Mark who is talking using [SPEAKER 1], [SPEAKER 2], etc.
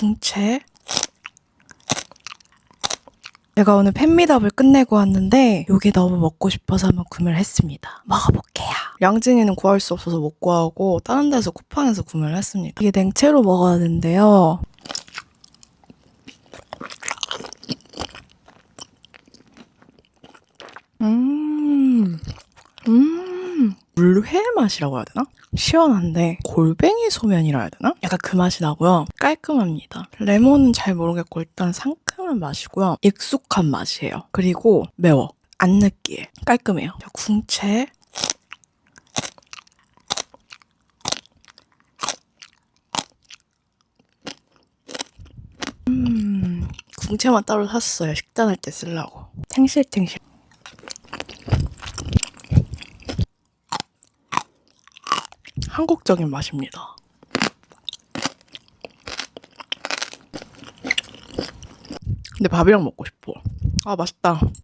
[SPEAKER 1] 궁채. 제가 오늘 팬미답을 끝내고 왔는데 요게 너무 먹고 싶어서 한번 구매를 했습니다. 먹어볼게요. 양진이는 구할 수 없어서 못 구하고 다른 데서 쿠팡에서 구매를 했습니다. 이게 냉채로 먹어야 되는데요. 음, 음, 물회 맛이라고 해야 되나? 시원한데 골뱅이 소면이라 해야 되나? 약간 그 맛이 나고요. 깔끔합니다. 레몬은 잘 모르겠고 일단 상큼한 맛이고요. 익숙한 맛이에요. 그리고 매워. 안 느끼해. 깔끔해요. 자, 궁채. 음, 궁채만 따로 샀어요. 식단할 때 쓰려고. 탱실탱실. 한국적인 맛입니다. 근데 밥이랑 먹고 싶어. 아, 맛있다.